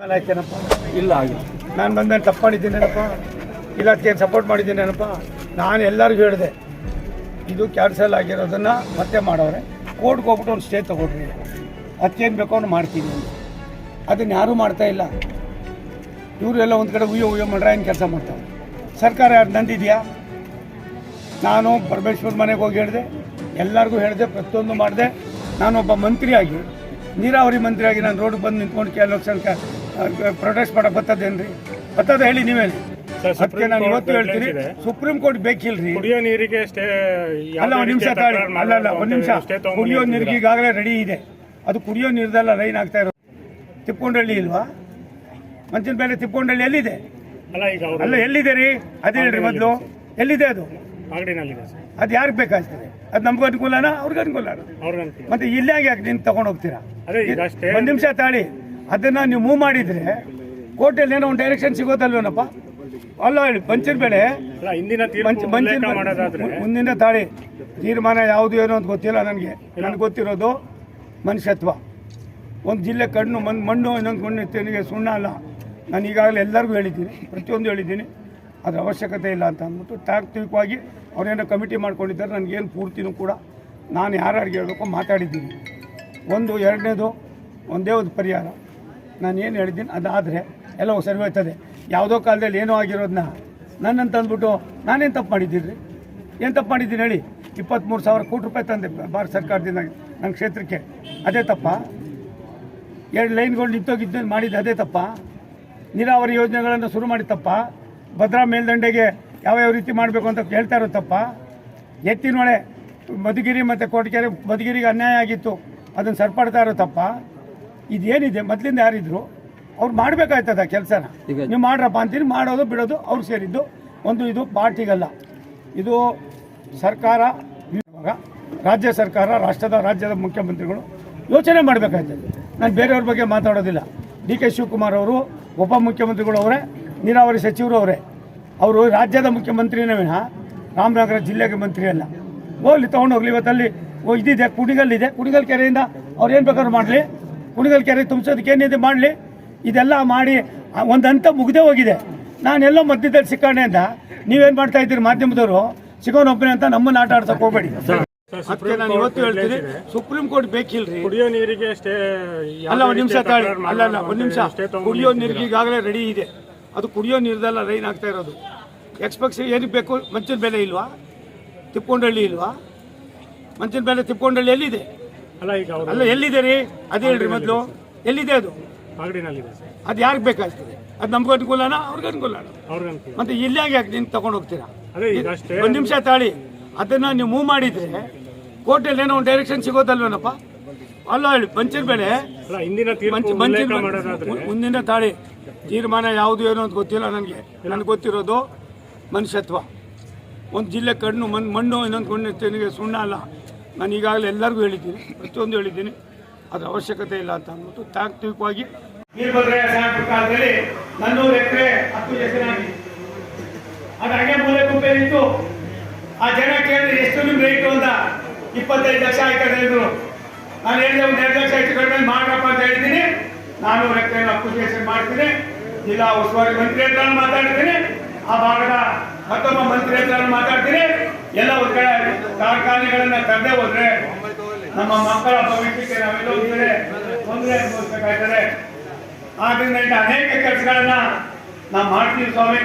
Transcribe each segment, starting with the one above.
ಮೇಲೆ ಆಯ್ತೇನಪ್ಪ? ಇಲ್ಲ ಆಗಿಲ್ಲ ನಾನು ಬಂದ ತಪ್ಪು ಮಾಡಿದ್ದೀನೇನಪ್ಪ ಇಲ್ಲ ಅದಕ್ಕೆ ಸಪೋರ್ಟ್ ಮಾಡಿದ್ದೀನೇನಪ್ಪ ನಾನು ಎಲ್ಲರಿಗೂ ಹೇಳಿದೆ ಇದು ಕ್ಯಾನ್ಸಲ್ ಆಗಿರೋದನ್ನು ಮತ್ತೆ ಮಾಡೋರೆ. ಕೋರ್ಟ್ಗೆ ಹೋಗ್ಬಿಟ್ಟು ಒಂದು ಸ್ಟೇ ತೊಗೊಡ್ರಿ ಅದಕ್ಕೇನು ಬೇಕೋ ಅವ್ನು ಮಾಡ್ತೀನಿ ಅದನ್ನು ಯಾರೂ ಮಾಡ್ತಾ ಇಲ್ಲ. ಇವರೆಲ್ಲ ಒಂದು ಕಡೆ ಉಯ್ಯೋ ಉಯ್ಯೋ ಮಾಡ್ರೆ ಏನು ಕೆಲಸ ಮಾಡ್ತಾರೆ ಸರ್ಕಾರ ಯಾರು ನಂದಿದೆಯಾ? ನಾನು ಪರಮೇಶ್ವರ್ ಮನೆಗೆ ಹೋಗಿ ಹೇಳಿದೆ ಎಲ್ಲರಿಗೂ ಹೇಳಿದೆ ಪ್ರತಿಯೊಂದು ಮಾಡಿದೆ. ನಾನೊಬ್ಬ ಮಂತ್ರಿಯಾಗಿ ನೀರಾವರಿ ಮಂತ್ರಿಯಾಗಿ ನಾನು ರೋಡ್ಗೆ ಬಂದು ನಿಂತ್ಕೊಂಡು ಕೆಲವು ಲಕ್ಷ ಪ್ರೊಟೆಸ್ಟ್ ಮಾಡಕ್ಕೆ ಬರ್ತದೇನ್ರಿ? ಬತ್ತದ ಹೇಳಿ ನೀವೇ ಹೇಳಿ. ಸರ್, ಅದಕ್ಕೆ ನಾನು ಇವತ್ತು ಹೇಳ್ತೀನಿ ಸುಪ್ರೀಂ ಕೋರ್ಟ್ ಬೇಕಿಲ್ರಿ? ಕುಡಿಯೋ ನೀರಿಗೆ ಅಲ್ಲ ಒಂದು ನಿಮಿಷ ತಾಳಿ. ಅಲ್ಲ ಅಲ್ಲ ಒಂದು ನಿಮಿಷ. ಕುಡಿಯೋ ನೀರಿಗೆ ಈಗಾಗಲೇ ರೆಡಿ ಇದೆ. ಅದು ಕುಡಿಯೋ ನೀರ್ದೆಲ್ಲ ಲೈನ್ ಆಗ್ತಾ ಇರೋದು. ತಿಪ್ಪೊಂಡಳ್ಳಿ ಇಲ್ವಾ? ಮಂಚಿನ ಮೇಲೆ ತಿಪ್ಪೊಂಡಳ್ಳಿ ಎಲ್ಲಿದೆ? ಅಲ್ಲ ಎಲ್ಲಿದೆ ರೀ ಅದೇ ಹೇಳ್ರಿ ಮೊದಲು. ಎಲ್ಲಿದೆ ಅದು? ಸರ್. ಅದು ಯಾರಿಗೆ ಬೇಕಾಗ್ತದೆ? ಅದು ನಮಗೂ ಅನುಕೂಲನ? ಅವ್ರಿಗೆ ಅನುಕೂಲನಾ? ಅವ್ರಿಗೆ ಅನುಕೂಲ. ಮತ್ತೆ ಇಲ್ಲೇ ಯಾಕೆ ನೀನು ತಗೊಂಡು ಹೋಗ್ತೀರಾ? ಅದೇ ಈಗ ಸ್ಟೇ ಒಂದು ನಿಮಿಷ ತಾಳಿ. ಅದನ್ನ ನೀವು ಮೂವ್ ಮಾಡಿದ್ರೆ ಕೋರ್ಟಲ್ಲಿ ಏನೋ ಒಂದು ಡೈರೆಕ್ಷನ್ ಸಿಗೋದಲ್ವೇನಪ್ಪ? ಅಲ್ಲ ಹೇಳಿ ಬಂಚಿನ ಬೆಳೆ ಅಲ್ಲ ಹಿಂದಿನ ಮಂಚ ಮಂಚಿನ ಉಲ್ಲೇಖ ಮಾಡೋದಾದ್ರೆ ಮುಂದಿನ ತಾಳಿ. ತೀರ್ಮಾನ ಯಾವುದು ಏನೋ ಅಂತ ಗೊತ್ತಿಲ್ಲ ನನಗೆ. ನನಗೆ ಗೊತ್ತಿರೋದು ಮನುಷ್ಯತ್ವ. ಒಂದು ಜಿಲ್ಲೆ ಕಣ್ಣು ಮಣ್ಣು ಮಣ್ಣು ಇನ್ನೊಂದು ಮಣ್ಣು ತೆನಿಗೆ ಸುಣ್ಣ ಅಲ್ಲ. ನಾನು ಈಗಾಗಲೇ ಎಲ್ಲರಿಗೂ ಹೇಳಿದ್ದೀನಿ ಪ್ರತಿಯೊಂದು ಹೇಳಿದ್ದೀನಿ. ಅದ್ರ ಅವಶ್ಯಕತೆ ಇಲ್ಲ ಅಂತ ಅಂದ್ಬಿಟ್ಟು ತಾತ್ವಿಕವಾಗಿ ಅವರೇನೋ ಕಮಿಟಿ ಮಾಡ್ಕೊಂಡಿದ್ದಾರೆ ನನಗೇನು ಪೂರ್ತಿನೂ ಕೂಡ ನಾನು ಯಾರ್ಯಾರಿಗೆ ಹೇಳಬೇಕು ಮಾತಾಡಿದ್ದೀನಿ. ಒಂದು ಎರಡನೇದು ಒಂದೇ ಒಂದು ಪರಿಹಾರ. ನಾನು ಏನು ಹೇಳಿದ್ದೀನಿ ಅದಾದರೆ ಎಲ್ಲ ಸರಿ ಹೋಯ್ತದೆ. ಯಾವುದೋ ಕಾಲದಲ್ಲಿ ಏನೋ ಆಗಿರೋದನ್ನ ನನ್ನಂತ ಅಂದ್ಬಿಟ್ಟು ನಾನೇನು ತಪ್ಪು ಮಾಡಿದ್ದೀನಿ ಏನು ತಪ್ಪು ಮಾಡಿದ್ದೀನಿ ಹೇಳಿ? ಇಪ್ಪತ್ತ್ಮೂರು ಸಾವಿರ ಕೋಟಿ ರೂಪಾಯಿ ತಂದೆ ಭಾರತ ಸರ್ಕಾರದಿಂದ ನನ್ನ ಕ್ಷೇತ್ರಕ್ಕೆ. ಅದೇ ತಪ್ಪ. ಎರಡು ಲೈನ್ಗಳು ನಿಂತೋಗಿದ್ದು ಮಾಡಿದ್ದು ಅದೇ ತಪ್ಪ. ನೀರಾವರಿ ಯೋಜನೆಗಳನ್ನು ಶುರು ಮಾಡಿ ತಪ್ಪ. ಭದ್ರಾ ಮೇಲ್ದಂಡೆಗೆ ಯಾವ ಯಾವ ರೀತಿ ಮಾಡಬೇಕು ಅಂತ ಹೇಳ್ತಾ ಇರೋ ತಪ್ಪ. ಎತ್ತಿನೊಳೆ ಮಧುಗಿರಿ ಮತ್ತು ಕೋಟಗೆರೆ ಮಧುಗಿರಿಗೆ ಅನ್ಯಾಯ ಆಗಿತ್ತು. ಅದನ್ನು ಸರಿಪಡ್ತಾ ಇರೋ ತಪ್ಪ. ಇದೇನಿದೆ? ಮೊದಲಿಂದ ಯಾರಿದ್ರು ಅವ್ರು ಮಾಡಬೇಕಾಯ್ತದ ಕೆಲಸನ? ನೀವು ಮಾಡ್ರಪ್ಪ ಅಂತೀನಿ. ಮಾಡೋದು ಬಿಡೋದು ಅವ್ರು ಸೇರಿದ್ದು. ಒಂದು ಇದು ಪಾರ್ಟಿಗಲ್ಲ. ಇದು ಸರ್ಕಾರ ರಾಜ್ಯ ಸರ್ಕಾರ ರಾಷ್ಟ್ರದ ರಾಜ್ಯದ ಮುಖ್ಯಮಂತ್ರಿಗಳು ಯೋಚನೆ ಮಾಡಬೇಕಾಯ್ತದೆ. ನಾನು ಬೇರೆಯವ್ರ ಬಗ್ಗೆ ಮಾತಾಡೋದಿಲ್ಲ. ಡಿ ಕೆ ಶಿವಕುಮಾರ್ ಅವರು ಉಪಮುಖ್ಯಮಂತ್ರಿಗಳು ಅವರೇ ನೀರಾವರಿ ಸಚಿವರು ಅವರೇ. ಅವರು ರಾಜ್ಯದ ಮುಖ್ಯಮಂತ್ರಿನೇ ವಿನಃ ರಾಮನಗರ ಜಿಲ್ಲೆಗೆ ಮಂತ್ರಿ ಅಲ್ಲ. ಹೋಗ್ಲಿ ತೊಗೊಂಡೋಗ್ಲಿ ಇವತ್ತಲ್ಲಿ ಓ ಇದಿದೆ ಕುಣಿಗಲ್ ಇದೆ. ಕುಣಿಗಲ್ ಕೆರೆಯಿಂದ ಅವ್ರು ಏನು ಬೇಕಾದ್ರೂ ಮಾಡಲಿ. ಕುಣಿಗಲ್ ಕೆರೆ ತುಂಬಿಸೋದಕ್ಕೆ ಏನಿದೆ ಮಾಡಲಿ. ಇದೆಲ್ಲ ಮಾಡಿ ಒಂದು ಹಂತ ಮುಗ್ದೇ ಹೋಗಿದೆ. ನಾನೆಲ್ಲೋ ಮಧ್ಯದಲ್ಲಿ ಸಿಕ್ಕಾಣೆ ಅಂತ. ನೀವೇನು ಮಾಡ್ತಾ ಇದ್ದೀರಿ ಮಾಧ್ಯಮದವರು? ಸಿಗೋನೊಬ್ಬನೇ ಅಂತ ನಮ್ಮನ್ನು ಆಟ ಆಡ್ಸಕ್ಕೆ ಹೋಗಬೇಡಿ. ಅದಕ್ಕೆ ನಾನು ಇವತ್ತು ಹೇಳ್ತೀನಿ ಸುಪ್ರೀಂ ಕೋರ್ಟ್ ಬೇಕಿಲ್ರಿ? ಕುಡಿಯೋ ನೀರಿಗೆ ಅಷ್ಟೇ ಅಲ್ಲ ಒಂದು ನಿಮಿಷ ತಾಳಿ. ಅಲ್ಲ ಅಲ್ಲ ಒಂದು ನಿಮಿಷ. ಕುಡಿಯೋ ನೀರಿಗೆ ಈಗಾಗಲೇ ರೆಡಿ ಇದೆ. ಅದು ಕುಡಿಯೋ ನೀರ್ದೆಲ್ಲ ರೈನ್ ಆಗ್ತಾ ಇರೋದು. ಎಕ್ಸ್ಪೆಕ್ಸ್ ಏನಕ್ಕೆ ಬೇಕು? ಮಂಚಿನ ಬೆಲೆ ಇಲ್ವಾ? ತಿಪ್ಪೊಂಡಳ್ಳಿ ಇಲ್ವಾ? ಮಂಚಿನ ಬೆಲೆ ತಿಪ್ಪೊಂಡಳ್ಳಿ ಎಲ್ಲಿದೆ? ಅಲ್ಲ ಈಗ ಅವರು ಅಲ್ಲ ಎಲ್ಲಿದೆ ರೀ? ಅದೇ ಹೇಳ್ರಿ ಮೊದಲು. ಎಲ್ಲಿದೆ ಅದು? ಅಂಗಡಿನಲ್ಲಿದೆ ಸರ್. ಅದು ಯಾರಿಗೆ ಬೇಕಾಗ್ತದೆ? ಅದು ನಮ್ಗೆ ಅನುಕೂಲನ? ಅವ್ರಿಗೆ ಅನುಕೂಲನ? ಅವ್ರಿಗೆ ಅನುಕೂಲ. ಮತ್ತೆ ಇಲ್ಲಾಗ ಯಾಕೆ ನೀನು ತಗೊಂಡು ಹೋಗ್ತೀರಾ? ಅದೇ ಈಗ ಸ್ಟೇ ಒಂದು ನಿಮಿಷ ತಾಳಿ. ಅದನ್ನ ನೀವು ಮೂವ್ ಮಾಡಿದ್ರೆ ಕೋರ್ಟಲ್ಲಿ ಏನೋ ಒಂದು ಡೈರೆಕ್ಷನ್ ಸಿಗೋದಲ್ವೇನಪ್ಪ? ಅಲ್ಲ ಹೇಳಿ ಪಂಚರ್ ಬೆಳೆ ಮುಂದಿನ ತಾಳಿ ತೀರ್ಮಾನ ಯಾವುದು ಏನು ಅಂತ ಗೊತ್ತಿಲ್ಲ ನನಗೆ ನನಗೆ ಗೊತ್ತಿರೋದು ಮನುಷ್ಯತ್ವ. ಒಂದು ಜಿಲ್ಲೆ ಕಣ್ಣು ಮಣ್ಣು ಮಣ್ಣು ಇನ್ನೊಂದು ಮಣ್ಣು ನನಗೆ ಸುಣ್ಣ ಅಲ್ಲ. ನಾನು ಈಗಾಗಲೇ ಎಲ್ಲರಿಗೂ ಹೇಳಿದ್ದೀನಿ ಪ್ರತಿಯೊಂದು ಹೇಳಿದ್ದೀನಿ. ಅದರ ಅವಶ್ಯಕತೆ ಇಲ್ಲ ಅಂತ ಅಂದ್ಬಿಟ್ಟು ತಾತ್ವಿಕವಾಗಿ ವೀರಭದ್ರಯ್ಯ ಕಾಲದಲ್ಲಿ ನನ್ನೂರು ಎಕರೆ ಹತ್ತು ಅದು ಹಾಗೆ ಮೂಲೆ ಆ ಜನ ಕೇಳಿದ್ರೆ ಎಷ್ಟು ನಿಮ್ಗೆ ಅಂತ ಇಪ್ಪತ್ತೈದು ಲಕ್ಷ ಆಯ್ಕೆ ಅಂದ್ರು ನಾನು ಹೇಳಿದೆ ಒಂದು ಎರಡು ಲಕ್ಷ ಹೆಚ್ಚು ಕಡಿಮೆ ಮಾಡ್ರಪ್ಪ ಅಂತ ಹೇಳಿದ್ದೀನಿ. ನಾನು ರೆಕ್ಕೆಯನ್ನು ಅಪ್ಲಿಕೇಶನ್ ಮಾಡ್ತೀನಿ ಜಿಲ್ಲಾ ಉಸ್ತುವಾರಿ ಮಂತ್ರಿ ಹತ್ರ ಮಾತಾಡ್ತೀನಿ. ಆ ಭಾಗದ ಮತ್ತೊಬ್ಬ ಮಂತ್ರಿ ಹತ್ರ ಮಾತಾಡ್ತೀನಿ. ಎಲ್ಲ ಒಂದ್ ಕಾರ್ಖಾನೆಗಳನ್ನ ತರದೆ ಹೋದ್ರೆ ನಮ್ಮ ಮಕ್ಕಳ ಭವಿಷ್ಯಕ್ಕೆ ನಾವೆಲ್ಲ ಒಂದ್ ತೊಂದರೆ ಅನುಭವಿಸ್ಬೇಕಾಗ್ತದೆ. ಆದ್ರಿಂದ ಇಂಥ ಅನೇಕ ಕೆಲಸಗಳನ್ನ ನಾವು ಮಾಡ್ತೀವಿ ಸ್ವಾಮಿ.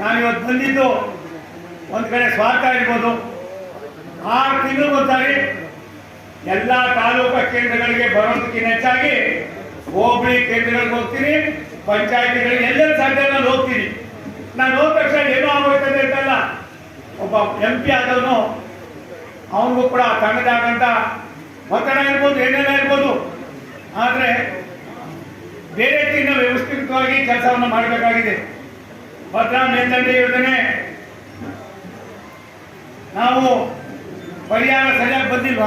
ನಾನು ಇವತ್ತು ಬಂದಿದ್ದು ಒಂದು ಕಡೆ ಸ್ವಾರ್ಥ ಇರ್ಬೋದು. ಆರು ತಿಂಗಳು ಒಂದ್ಸಾರಿ ಎಲ್ಲ ತಾಲೂಕು ಕೇಂದ್ರಗಳಿಗೆ ಬರೋದಕ್ಕಿಂತ ಹೆಚ್ಚಾಗಿ ಹೋಬಳಿ ಕೇಂದ್ರಗಳಿಗೆ ಹೋಗ್ತೀನಿ, ಪಂಚಾಯತಿಗಳಿಗೆ ಎಲ್ಲರ ಸಾಧ್ಯ ಹೋಗ್ತೀನಿ. ನಾನು ಹೋದ ತಕ್ಷಣ ಏನೋ ಆಗೋಯ್ತದೆ ಅಂತಲ್ಲ ಒಬ್ಬ ಎಂ ಪಿ ಆದವನು, ಅವನಿಗೂ ಕೂಡ ತನ್ನದಾದಂಥ ಒತ್ತಡ ಇರ್ಬೋದು, ಏನೆಲ್ಲ ಇರ್ಬೋದು, ಆದರೆ ಬೇರೆ ರೀತಿಯಿಂದ ವ್ಯವಸ್ಥಿತವಾಗಿ ಕೆಲಸವನ್ನು ಮಾಡಬೇಕಾಗಿದೆ. ಭದ್ರಾ ಮೇಲ್ದಂಡೆ ಯೋಜನೆ, ನಾವು ಪರಿಹಾರ ಸರಿಯಾಗಿ ಬಂದಿಲ್ವಾ?